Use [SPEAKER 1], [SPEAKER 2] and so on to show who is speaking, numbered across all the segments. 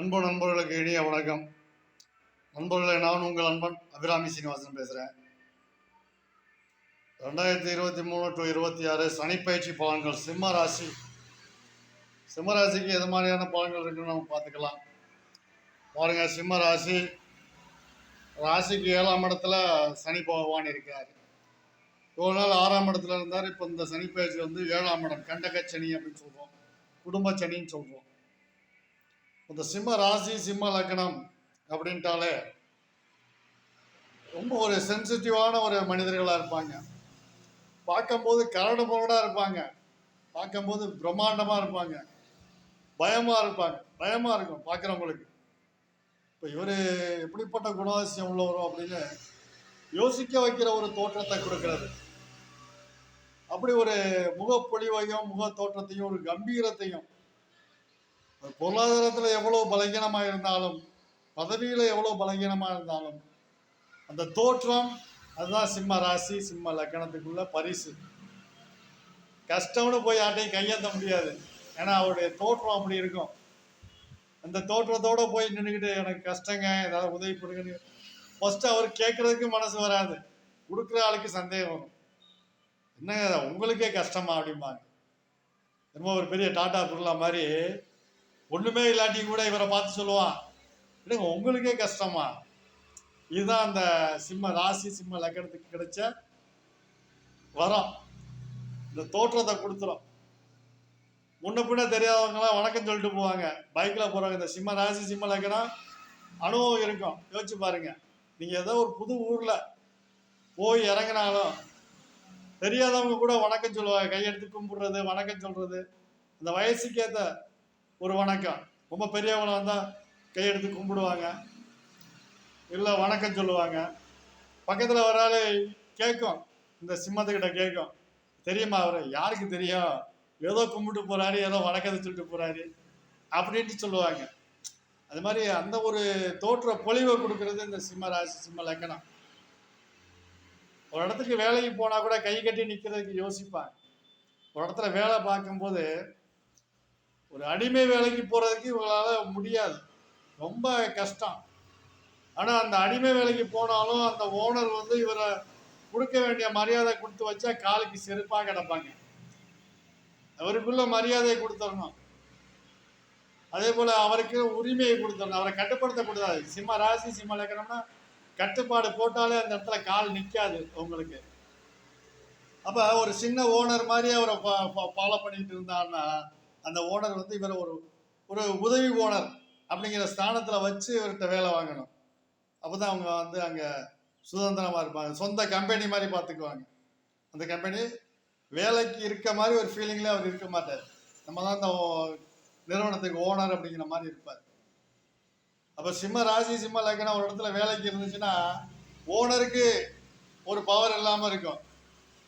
[SPEAKER 1] அன்பு நண்பர்களுக்கு இனிய வணக்கம். நண்பர்களே நான் உங்கள் அன்பன் அபிராமி சீனிவாசன் பேசுகிறேன் ரெண்டாயிரத்தி இருபத்தி மூணு டு இருபத்தி ஆறு சனிப்பயிற்சி பலன்கள் சிம்ம ராசி. சிம்ம ராசிக்கு எது மாதிரியான பலன்கள் இருக்குன்னு நம்ம பார்த்துக்கலாம். பாருங்கள் சிம்ம ராசி. ராசிக்கு ஏழாம் இடத்துல சனி பகவான் இருக்கார். இவ்வளோ நாள் ஆறாம் இடத்துல இருந்தார். இப்போ இந்த சனி பயிற்சி வந்து ஏழாம் இடம் கண்டக சனி அப்படின்னு சொல்கிறோம் குடும்ப சனின்னு சொல்கிறோம் இந்த சிம்ம ராசி சிம்ம லக்னம் அப்படின்ட்டாலே ரொம்ப ஒரு சென்சிட்டிவான ஒரு மனிதர்களாக இருப்பாங்க. பார்க்கும்போது கரடு முரடாக இருப்பாங்க. பார்க்கும்போது பிரம்மாண்டமாக இருப்பாங்க. பயமாக இருப்பாங்க. பயமாக இருக்கும் பார்க்குறவங்களுக்கு. இப்போ இவர் எப்படிப்பட்ட குணாதிசயம் உள்ளவரும் அப்படின்னு யோசிக்க வைக்கிற ஒரு தோற்றத்தை கொடுக்கிறது அப்படி ஒரு முகப்பொழிவையும் முக தோற்றத்தையும் ஒரு கம்பீரத்தையும் பொருளாதாரத்தில் எவ்வளோ பலகீனமாக இருந்தாலும் பதவியில் எவ்வளோ பலகீனமாக இருந்தாலும் அந்த தோற்றம் அதுதான் சிம்ம ராசி சிம்ம லக்கணத்துக்குள்ள பரிசு. கஷ்டம்னு போய் யார்ட்டையும் கையேற்ற முடியாது. ஏன்னா அவருடைய தோற்றம் அப்படி இருக்கும். அந்த தோற்றத்தோட போய் நின்றுக்கிட்டு எனக்கு கஷ்டங்க ஏதாவது உதவி பண்ணுங்கன்னு ஃபர்ஸ்ட் அவர் கேட்கறதுக்கு மனசு வராது. கொடுக்குற ஆளுக்கு சந்தேகம் வரும். என்னங்க உங்களுக்கே கஷ்டமா அப்படிம்பாங்க. ரொம்ப ஒரு பெரிய டாட்டா பிர்லா மாதிரி ஒண்ணுமே இல்லாட்டி கூட இவரை பார்த்து சொல்லுவான். இல்லைங்க உங்களுக்கே கஷ்டமா? இதுதான் அந்த சிம்ம ராசி சிம்ம லக்கணத்துக்கு கிடைச்ச வரம். இந்த தோற்றத்தை கொடுத்துரும். முன்ன பின்ன தெரியாதவங்களாம் வணக்கம் சொல்லிட்டு போவாங்க. பைக்கில் போகிறாங்க இந்த சிம்ம ராசி சிம்ம லக்கணம் அனுபவம் இருக்கும். யோசிச்சு பாருங்க. நீங்கள் ஏதோ ஒரு புது ஊரில் போய் இறங்கினாலும் தெரியாதவங்க கூட வணக்கம் சொல்லுவாங்க. கையெடுத்து கும்பிடுறது வணக்கம் சொல்கிறது அந்த வயசுக்கேற்ற ஒரு வணக்கம். ரொம்ப பெரியவங்கள வந்தால் கையெடுத்து கும்பிடுவாங்க. இல்லை வணக்கம் சொல்லுவாங்க. பக்கத்தில் வர ஆள் கேட்கும் இந்த சிம்மத்துக்கிட்ட கேட்கும் தெரியுமா அவர்? யாருக்கு தெரியும்? ஏதோ கும்பிட்டு போகிறாரு ஏதோ வணக்கத்தை சொல்லிட்டு போகிறாரு அப்படின்ட்டு சொல்லுவாங்க. அது மாதிரி அந்த ஒரு தோற்ற பொலிவை கொடுக்கறது இந்த சிம்ம ராசி சிம்ம லக்கணம். ஒரு இடத்துக்கு வேலைக்கு போனால் கூட கை கட்டி நிற்கிறதுக்கு யோசிப்பாங்க. ஒரு இடத்துல வேலை பார்க்கும்போது ஒரு அடிமை வேலைக்கு போகிறதுக்கு இவங்களால் முடியாது. ரொம்ப கஷ்டம். ஆனால் அந்த அடிமை வேலைக்கு போனாலும் அந்த ஓனர் வந்து இவரை கொடுக்க வேண்டிய மரியாதை கொடுத்து வச்சா காலுக்கு செருப்பாக கிடப்பாங்க. அவருக்குள்ள மரியாதையை கொடுத்துடணும். அதே போல் அவருக்கு உரிமையை கொடுத்துடணும். அவரை கட்டுப்படுத்தக்கூடாது. சிம்ம ராசி சிம்ம லக்கணம்னா கட்டுப்பாடு போட்டாலே அந்த இடத்துல கால் நிற்காது உங்களுக்கு. அப்போ ஒரு சின்ன ஓனர் மாதிரி அவரை ஃபாலோ பண்ணிட்டு இருந்தாருன்னா அந்த ஓனர் வந்து இவரை ஒரு ஒரு உதவி ஓனர் அப்படிங்கிற ஸ்தானத்தில் வச்சு இவர்கிட்ட வேலை வாங்கணும். அப்போ தான் அவங்க வந்து அங்கே சுதந்திரமாக இருப்பாங்க. சொந்த கம்பெனி மாதிரி பார்த்துக்குவாங்க. அந்த கம்பெனி வேலைக்கு இருக்க மாதிரி ஒரு ஃபீலிங்லேயே அவர் இருக்க மாட்டார். நம்ம தான் அந்த நிறுவனத்துக்கு ஓனர் அப்படிங்கிற மாதிரி இருப்பார். அப்போ சிம்ம ராசி சிம்ம லக்கணம் ஒரு இடத்துல வேலைக்கு இருந்துச்சுன்னா ஓனருக்கு ஒரு பவர் இல்லாமல் இருக்கும்.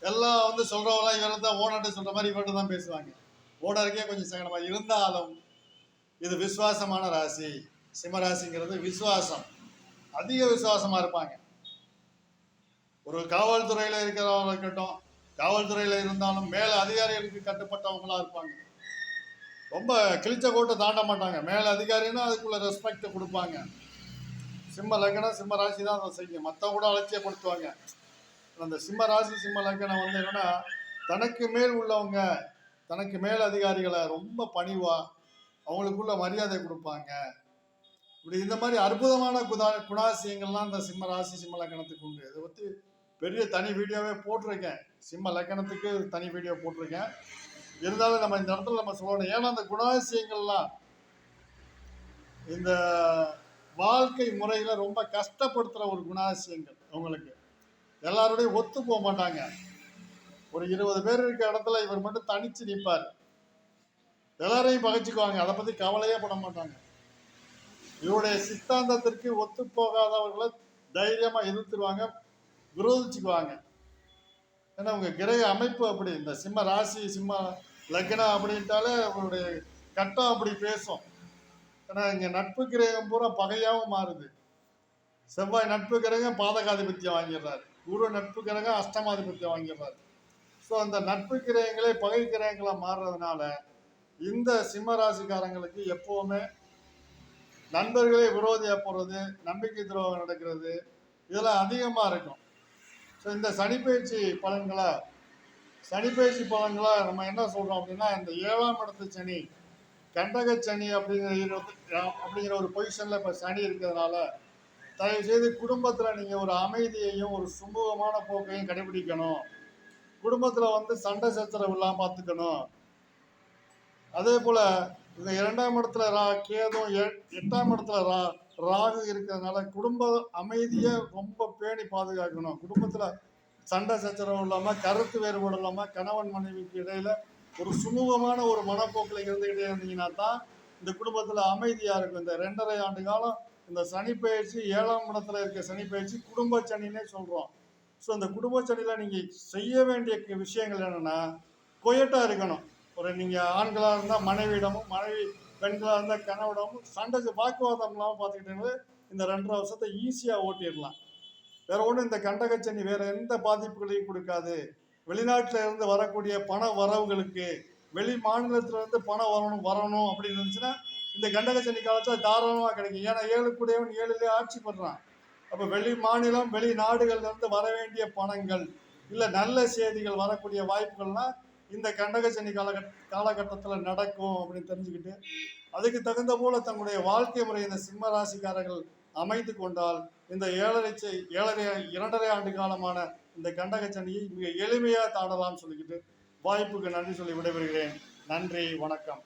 [SPEAKER 1] எல்லாம் வந்து சொல்கிறவங்களாம் இவரை தான் ஓனர்கிட்ட சொல்கிற மாதிரி இவர்கிட்ட தான் பேசுவாங்க. போர்டருக்கே கொஞ்சம் சங்கடமாக இருந்தாலும் இது விசுவாசமான ராசி. சிம்மராசிங்கிறது விசுவாசம். அதிக விசுவாசமாக இருப்பாங்க. ஒரு காவல்துறையில் இருக்கிறவங்க இருக்கட்டும் காவல்துறையில் இருந்தாலும் மேல அதிகாரிகளுக்கு கட்டுப்பட்டவங்களா இருப்பாங்க. ரொம்ப கிழிச்ச கோட்டை தாண்ட மாட்டாங்க. மேல அதிகாரின்னா அதுக்குள்ள ரெஸ்பெக்ட் கொடுப்பாங்க. சிம்ம லக்னம் சிம்ம ராசி தான் அதை செய்யும். மற்றவங்க கூட அலட்சியப்படுத்துவாங்க. அந்த சிம்ம ராசி சிம்ம லக்னம் வந்து என்னன்னா தனக்கு மேல் உள்ளவங்க தனக்கு மேல் அதிகாரிகளை ரொம்ப பணிவா அவங்களுக்குள்ள மரியாதை கொடுப்பாங்க. இப்படி இந்த மாதிரி அற்புதமான குதா குணாசியங்கள்லாம் இந்த சிம்ம ராசி சிம்ம லக்கணத்துக்கு உண்டு. இதை பற்றி பெரிய தனி வீடியோவே போட்டிருக்கேன். சிம்ம லக்கணத்துக்கு தனி வீடியோ போட்டிருக்கேன். இருந்தாலும் நம்ம இந்த இடத்துல நம்ம சொல்லணும். ஏன்னா அந்த குணாதிசயங்கள்லாம் இந்த வாழ்க்கை முறையில் ரொம்ப கஷ்டப்படுத்துகிற ஒரு குணாதிசயங்கள் அவங்களுக்கு. எல்லாரோடையும் ஒத்து போக மாட்டாங்க. ஒரு இருபது பேர் இருக்க இடத்துல இவர் மட்டும் தனிச்சு நிற்பார் எல்லாரையும் பகைச்சுக்குவாங்க. அதை பத்தி கவலையே பண்ண மாட்டாங்க. இவருடைய சித்தாந்தத்திற்கு ஒத்து போகாதவர்களை தைரியமா எதிர்த்துருவாங்க விரோதிச்சுக்குவாங்க. ஏன்னா உங்க கிரக அமைப்பு அப்படி இந்த சிம்ம ராசி சிம்ம லக்னம் அப்படின்ட்டாலே அவருடைய கட்டம் அப்படி பேசும். ஏன்னா இங்க நட்பு கிரகம் பூரா பகையாவும் மாறுது. செவ்வாய் நட்பு கிரகம் பாதகாதிபத்தியம் வாங்கிடுறாரு. குரு நட்பு கிரகம் அஷ்டமாதிபத்தியம் வாங்கிடுறாரு. ஸோ அந்த நட்பு கிரகங்களே பகை கிரகங்களாக மாறுறதுனால இந்த சிம்ம ராசிக்காரங்களுக்கு எப்போவுமே நண்பர்களே விரோதியாக போகிறது நம்பிக்கை துரோகம் நடக்கிறது இதெல்லாம் அதிகமாக இருக்கும். ஸோ இந்த சனிப்பயிற்சி பலன்களை சனிப்பயிற்சி பலன்களை நம்ம என்ன சொல்கிறோம் அப்படின்னா இந்த ஏழாம் இடத்து சனி கண்டக சனி அப்படிங்கிற அப்படிங்கிற ஒரு பொசிஷனில் இப்போ சனி இருக்கிறதுனால தயவுசெய்து குடும்பத்தில் நீங்கள் ஒரு அமைதியையும் ஒரு சுமூகமான போக்கையும் கடைபிடிக்கணும். குடும்பத்துல வந்து சண்டை சச்சரவு இல்லாம பார்த்துக்கணும் அதே போல இந்த இரண்டாம் இடத்துல ரா கேதும் எட்டாம் இடத்துல ரா ராகு இருக்கிறதுனால குடும்ப அமைதியை ரொம்ப பேணி பாதுகாக்கணும். குடும்பத்துல சண்டை சச்சரவு இல்லாம கருத்து வேறுபாடு இல்லாம கணவன் மனைவிக்கு இடையில ஒரு சுமூகமான ஒரு மனப்போக்கில் இருந்துகிட்டே இருந்தீங்கன்னா தான் இந்த குடும்பத்துல அமைதியா இருக்கும். இந்த ரெண்டரை ஆண்டு காலம் இந்த சனி பயிற்சி ஏழாம் இடத்துல இருக்க சனி பயிற்சி குடும்ப சனின்னே சொல்றோம். ஸோ இந்த குடும்ப சனியில நீங்கள் செய்ய வேண்டிய விஷயங்கள் என்னென்னா கொயட்டாக இருக்கணும். ஒரு நீங்கள் ஆண்களாக இருந்தால் மனைவியிடமும் மனைவி பெண்களாக இருந்தால் கணவிடமும் சண்டை வாக்குவாதம் இல்லாமல் பார்த்துக்கிட்டீங்கன்னா இந்த ரெண்டரை வருஷத்தை ஈஸியாக ஓட்டிடலாம். வேற ஒன்றும் இந்த கண்டகச்சனி வேற எந்த பாதிப்புகளையும் கொடுக்காது. வெளிநாட்டில் இருந்து வரக்கூடிய பண வரவுகளுக்கு வெளி மாநிலத்துல இருந்து பணம் வரணும் வரணும் அப்படின்னு இருந்துச்சுன்னா இந்த கண்டகச்சனி காலத்தில் தாராளமாக கிடைக்கும். ஏன்னா ஏழு கூடியவன் ஏழுலேயே ஆட்சி பண்றான். அப்ப வெளி மாநிலம் வெளி நாடுகள்ல இருந்து வர வேண்டிய பணங்கள் இல்ல நல்ல செய்திகள் வரக்கூடிய வாய்ப்புகள்லாம் இந்த கண்டகசனி காலகட் காலகட்டத்தில் நடக்கும் அப்படின்னு தெரிஞ்சுக்கிட்டு அதுக்கு தகுந்த போல தங்களுடைய வாழ்க்கை முறை இந்த சிம்ம ராசிக்காரர்கள் அமைத்து கொண்டால் இந்த ஏழரை ஏழரை இரண்டரை ஆண்டு காலமான இந்த கண்டகச்சனியை மிக எளிமையாக தாண்டலாம்னு சொல்லிக்கிட்டு வாய்ப்புக்கு நன்றி சொல்லி விடைபெறுகிறேன். நன்றி வணக்கம்.